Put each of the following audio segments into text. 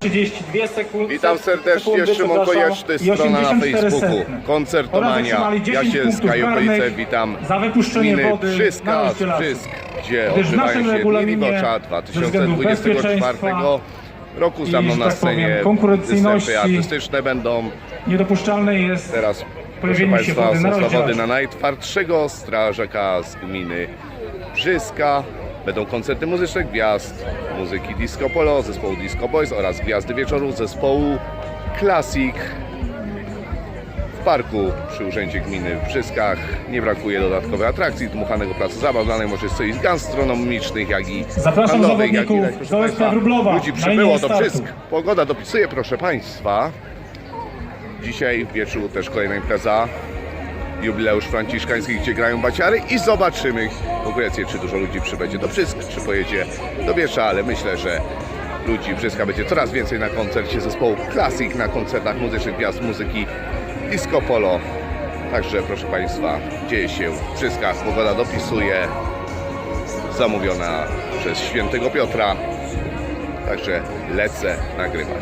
32 sekundy. Witam serdecznie, sekundy, Szymon przepraszam, Konieczny, i strona na 84 Facebooku. Koncertomania. Ja 10 się z karnych witam. Za wypuszczenie Gminy wody gdzie odbywają się Dni regulaminie Libocza ze względów 2024 bezpieczeństwa roku. Za mną na tak powiem, scenie konkurencyjności występy artystyczne będą. Niedopuszczalne jest Teraz, proszę się Państwa, wody na są zawody rozdzielaczy. na najtwardszego strażaka z gminy Brzyska. Będą koncerty muzyczne gwiazd, muzyki Disco Polo, zespołu Disco Boys oraz gwiazdy wieczoru zespołu Classic. W parku przy Urzędzie Gminy w Brzyskach nie brakuje dodatkowej atrakcji, dmuchanego placu zabaw, danej możliwości gastronomicznych, jak i Zapraszam handlowych, jak i zawodników proszę do Państwa, Ludzi przybyło do. Brzysk. Pogoda dopisuje, proszę Państwa. Dzisiaj wieczór też kolejna impreza. Jubileusz franciszkański, gdzie grają baciary i zobaczymy konkurencję, czy dużo ludzi przybędzie do Brzysk, czy pojedzie do Biesza, ale myślę, że ludzi Brzyska będzie coraz więcej na koncercie zespołu Classic, na koncertach muzycznych gwiazd muzyki Disco Polo. Także proszę Państwa, dzieje się w Brzyskach, pogoda dopisuje, zamówiona przez świętego Piotra. Także lecę nagrywać.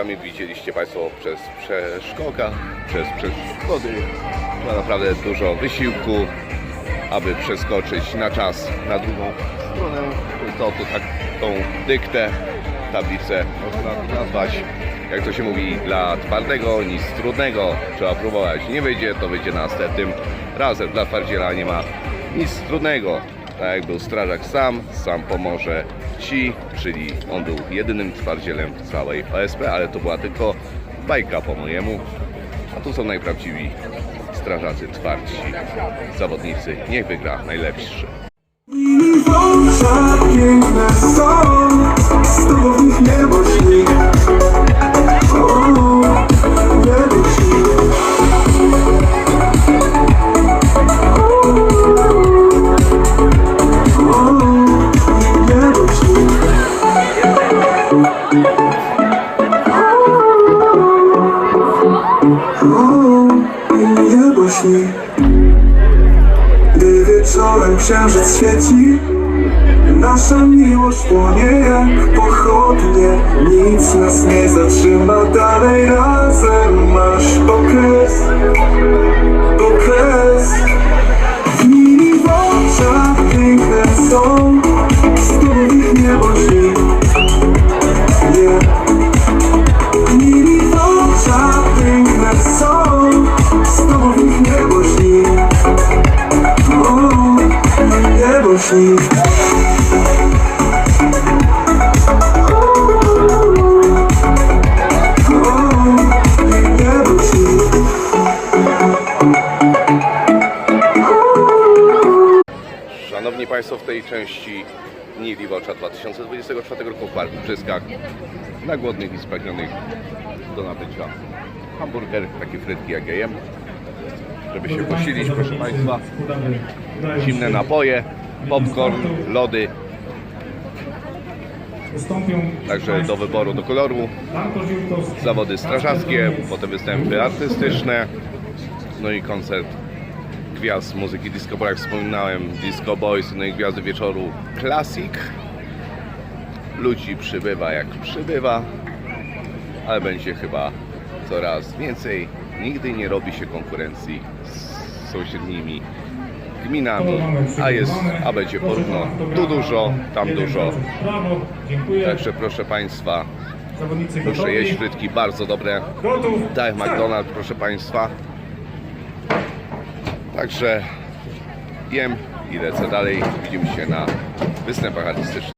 Sami widzieliście Państwo przez przeszkoda, przez przeszkody. To naprawdę dużo wysiłku, aby przeskoczyć na czas na drugą stronę. To, to tak tą dyktę, tablicę można nazwać, jak to się mówi, dla twardego, nic trudnego. Trzeba próbować. Nie wyjdzie, to wyjdzie następnym razem. Dla twardziela nie ma nic trudnego. Tak jak był strażak sam, sam pomoże ci, czyli on był jedynym twardzielem całej OSP, ale to była tylko bajka po mojemu. A tu są najprawdziwi strażacy twardzi, zawodnicy. Niech wygra najlepszy. Piękne są, z tobą w księżyc świeci. Nasza miłość płonie jak pochodnie. Nic nas nie zatrzyma dalej razem Masz okres, Państwo, w tej części Dni Liwocza 2024 roku w Parku Brzyskach dla głodnych i spragnionych do nabycia hamburger, takie frytki jak ja jem, żeby się posilić, proszę Państwa, zimne napoje, popcorn, lody, także do wyboru, do koloru, zawody strażackie, potem występy artystyczne, no i koncert gwiazd muzyki disco, bo jak wspominałem, Disco Boys, no i gwiazdy wieczoru Classic. Ludzi przybywa jak przybywa, ale będzie chyba coraz więcej. Nigdy nie robi się konkurencji z sąsiednimi gminami, a jest, a będzie porówno tu dużo, tam dużo. Także proszę Państwa, proszę gotowi. jeść frytki bardzo dobre. Tak, McDonald's, proszę Państwa. Także jem i lecę dalej. Widzimy się na występach artystycznych.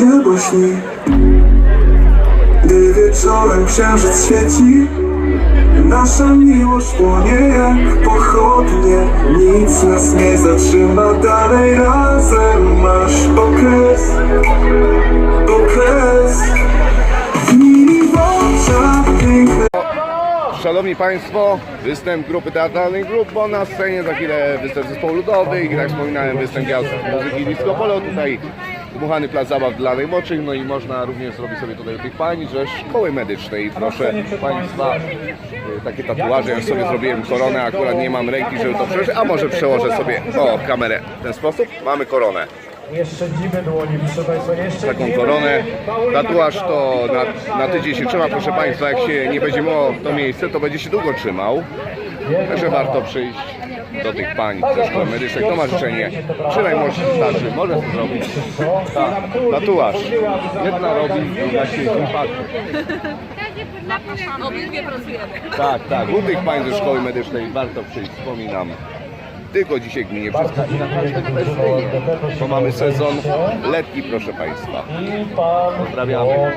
Jadłośni Gdy wieczorem księżyc świeci Nasza miłość płonie jak pochodnie Nic nas nie zatrzyma Dalej razem masz okres Okres Szanowni Państwo, występ grupy teatralnej Grup, bo na scenie za chwilę występ zespołu ludowych i tak jak wspominałem występ gwiazd muzyki Disco Polo, tutaj dmuchany plac zabaw dla najmłodszych, no i można również zrobić sobie tutaj u tych pani ze szkoły medycznej. Proszę Państwa, y, takie tatuaże, ja sobie zrobiłem koronę, akurat nie mam ręki, żeby to przeżyć, a może przełożę sobie o kamerę w ten sposób. Mamy koronę. Jeszcze dziwy dłoni, proszę Państwa, jeszcze taką koronę. Tatuaż to na, na tydzień się trzyma, proszę Państwa. Jak się nie będzie miało w to miejsce, to będzie się długo trzymał. Także warto przyjść do tych pań ze szkoły medycznej. Kto ma życzenie, czy najmłodszy, starszy, może to zrobić. Tak, tatuaż. Jedna robi, druga się nie patrzy. Obydwie pracujemy. Tak, tak. U tych pań ze szkoły medycznej warto przyjść, wspominam. Tylko dzisiaj gminie wszystko i kwestie, bo mamy sezon letni, proszę Państwa. I pan, Pozdrawiamy.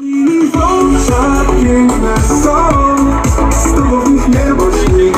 I piękne są Z tobą niebo śni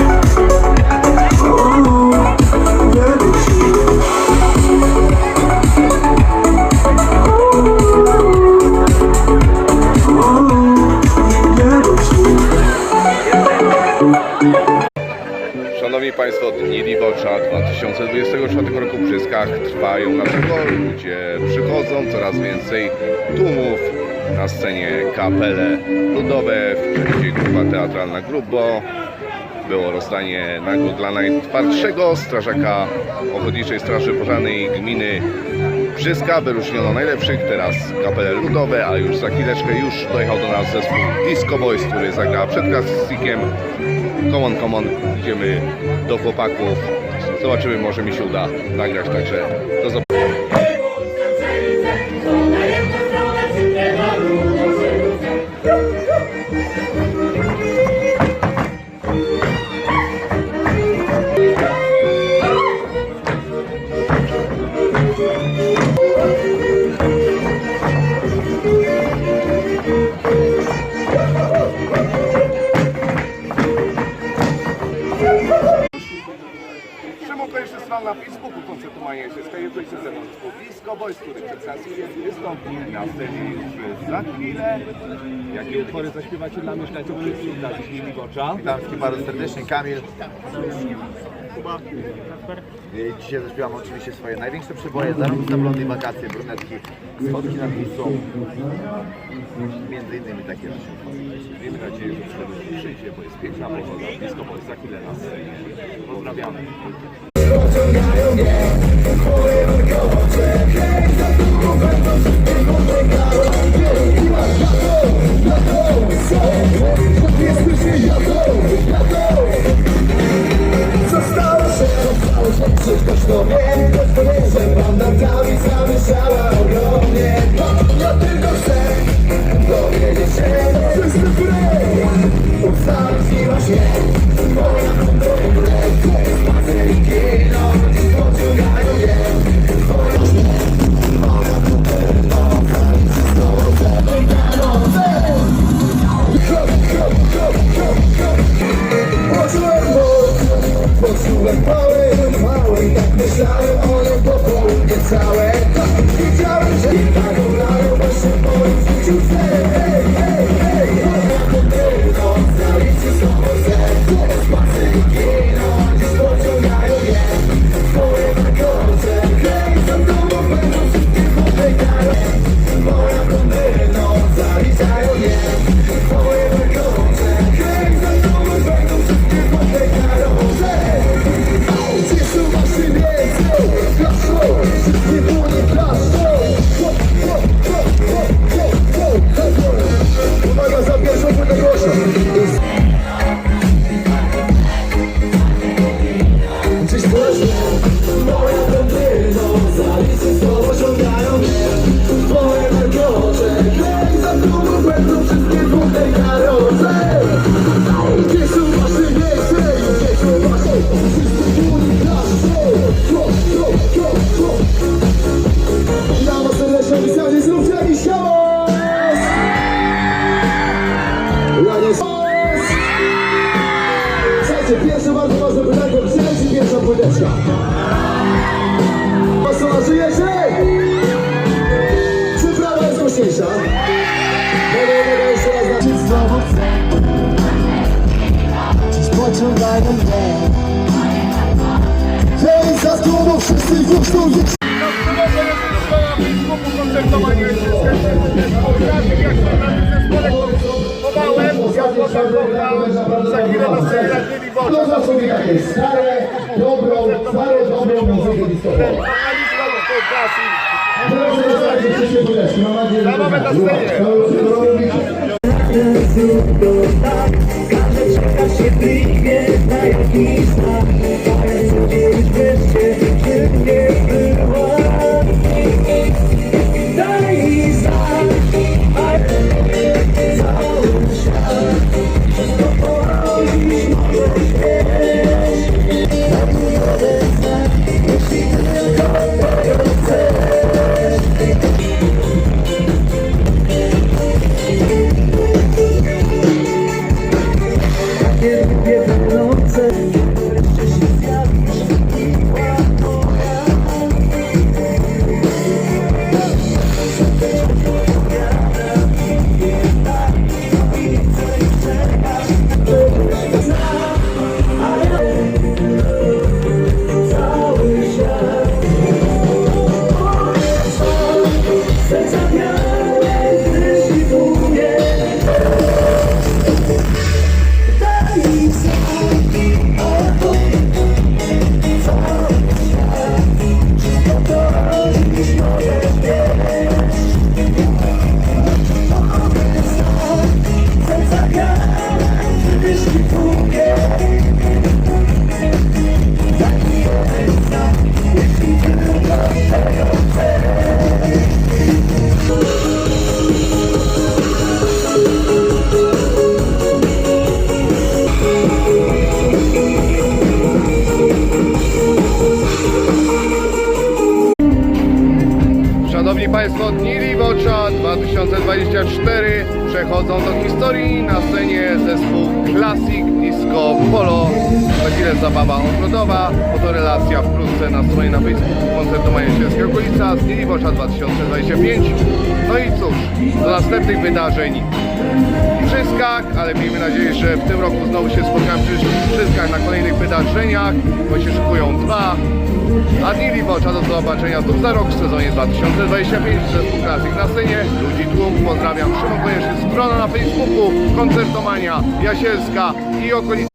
kapele ludowe, przedziej grupa teatralna Grubo. Było rozdanie nagród dla najtwardszego strażaka Ochotniczej Straży Pożarnej gminy Brzyska. Wyróżniono najlepszych, teraz kapele ludowe, a już za chwileczkę już dojechał do nas zespół Disco Boys, który zagra przed klasykiem Common Common. Idziemy do chłopaków. Zobaczymy, może mi się uda nagrać, także do zobaczenia. Zespół Disco Boys, który przedstawia wystąpi na scenie już za chwilę. Jakie utwory zaśpiewacie dla mieszkańców Brzyska z nimi Gocza? Witam wszystkich bardzo serdecznie, Kamil. Y, Dzisiaj zaśpiewam oczywiście swoje największe przeboje, zarąbiste blondy i wakacje, brunetki, schodki nad Wisłą. Między innymi takie nasze utwory. Miejmy nadzieję, że przyjdzie, bo jest piękna pogoda. Disco Boys za chwilę na scenie. Pozdrawiamy. Za tłumą wszyscy już tu jest To za człowieka jest stare, dobrą, stare, dobrą muzykę disco-polo. Proszę zostawić się chwileczkę, mam nadzieję, że to znaczy. To już to robicie. Szanowni Chwilę zabawa ogrodowa, oto relacja wkrótce na stronie na Facebooku koncertu Majesielskiej Okolica z Dni Liwocza 2025. No i cóż, do następnych wydarzeń w ale miejmy nadzieję, że w tym roku znowu się spotkamy w Brzyskach na kolejnych wydarzeniach, bo się szykują dwa. A Dni Liwocza do zobaczenia znów za rok w sezonie 2025 zespół Classic na scenie. Ludzi tłum, pozdrawiam, Szymon Bojeszy, strona na Facebooku, Koncertomania, Jasielska i okolice.